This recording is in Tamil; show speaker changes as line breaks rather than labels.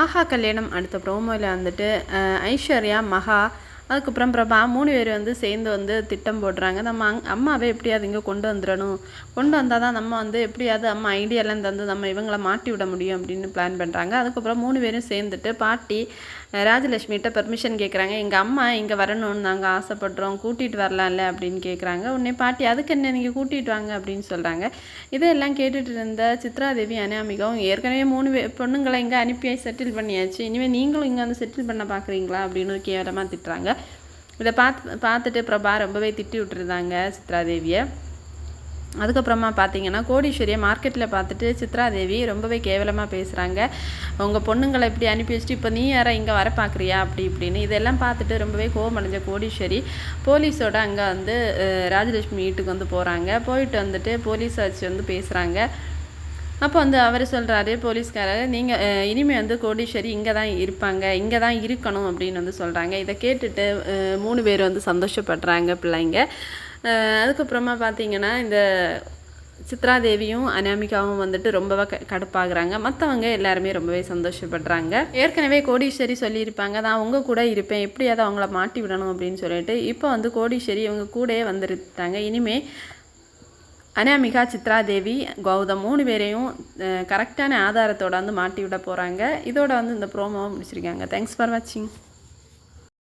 ஆஹா கல்யாணம் அடுத்த ப்ரோமோவில் வந்துட்டு ஐஸ்வர்யா மகா அதுக்கப்புறம் பிரபா மூணு பேர் வந்து சேர்ந்து வந்து திட்டம் போடுறாங்க. நம்ம அங் அம்மாவை எப்படியாவது இங்கே கொண்டு வந்துடணும். கொண்டு வந்தால் தான் நம்ம வந்து எப்படியாவது அம்மா ஐடியாலாம் தந்து நம்ம இவங்களை மாட்டி விட முடியும் அப்படின்னு பிளான் பண்ணுறாங்க அதுக்கப்புறம் மூணு பேரும் சேர்ந்துட்டு பாட்டி ராஜலட்சுமிகிட்ட பெர்மிஷன் கேட்குறாங்க எங்கள் அம்மா இங்கே வரணும்னு நாங்கள் ஆசைப்படுறோம். கூட்டிகிட்டு வரலாம்ல அப்படின்னு கேட்குறாங்க உடனே பாட்டி அதுக்கு என்ன நீங்கள் கூட்டிகிட்டு வாங்க அப்படின்னு சொல்கிறாங்க இதெல்லாம் கேட்டுட்டு இருந்த சித்ராதேவி அனாமிகாவும் ஏற்கனவே மூணு பொண்ணுங்களை இங்கே அனுப்பி செட்டில் பண்ணியாச்சு. இனிமேல் நீங்களும் இங்கே வந்து செட்டில் பண்ண பார்க்குறீங்களா அப்படின்னு கேவலமாக திட்டுறாங்க. இதை பார்த்து பார்த்துட்டு பிரபா ரொம்பவே திட்டி விட்டுருந்தாங்க சித்ராதேவியை. அதுக்கப்புறமா பார்த்தீங்கன்னா கோடீஸ்வரியை மார்க்கெட்டில் பார்த்துட்டு சித்ராதேவி ரொம்பவே கேவலமாக பேசுகிறாங்க உங்கள் பொண்ணுங்களை இப்படி அனுப்பி வச்சுட்டு இப்போ நீ யாரை இங்கே வர பார்க்குறியா அப்படி இப்படின்னு இதெல்லாம் பார்த்துட்டு ரொம்பவே கோவமடைஞ்ச கோடீஸ்வரி போலீஸோட அங்கே வந்து ராஜலட்சுமி வீட்டுக்கு வந்து போகிறாங்க போயிட்டு வந்துட்டு போலீஸ் வச்சு வந்து பேசுகிறாங்க அப்போ வந்து அவர் சொல்கிறாரு போலீஸ்காரர் நீங்கள் இனிமேல் வந்து கோடீஸ்வரி இங்கே தான் இருப்பாங்க இங்கே தான் இருக்கணும் அப்படின்னு வந்து சொல்கிறாங்க இதை கேட்டுட்டு மூணு பேர் வந்து சந்தோஷப்படுறாங்க பிள்ளைங்க. அதுக்கப்புறமா பார்த்தீங்கன்னா இந்த சித்ராதேவியும் அனாமிகாவும் வந்துட்டு ரொம்பவே க கடுப்பாகிறாங்க. மற்றவங்க எல்லாருமே ரொம்பவே சந்தோஷப்படுறாங்க. ஏற்கனவே கோடீஸ்வரி சொல்லியிருப்பாங்க நான் உங்கள் கூட இருப்பேன் எப்படியாவது அவங்கள மாட்டி விடணும் அப்படின்னு சொல்லிட்டு இப்போ வந்து கோடீஸ்வரி இவங்க கூடயே வந்துருட்டாங்க. இனிமே அனாமிகா சித்ராதேவி கௌதம் மூணு பேரையும் கரெக்டான ஆதாரத்தோட வந்து மாட்டி விட போகிறாங்க இதோட வந்து இந்த ப்ரோமோவை முடிச்சிருக்காங்க. தேங்க்ஸ் ஃபார் வாட்சிங்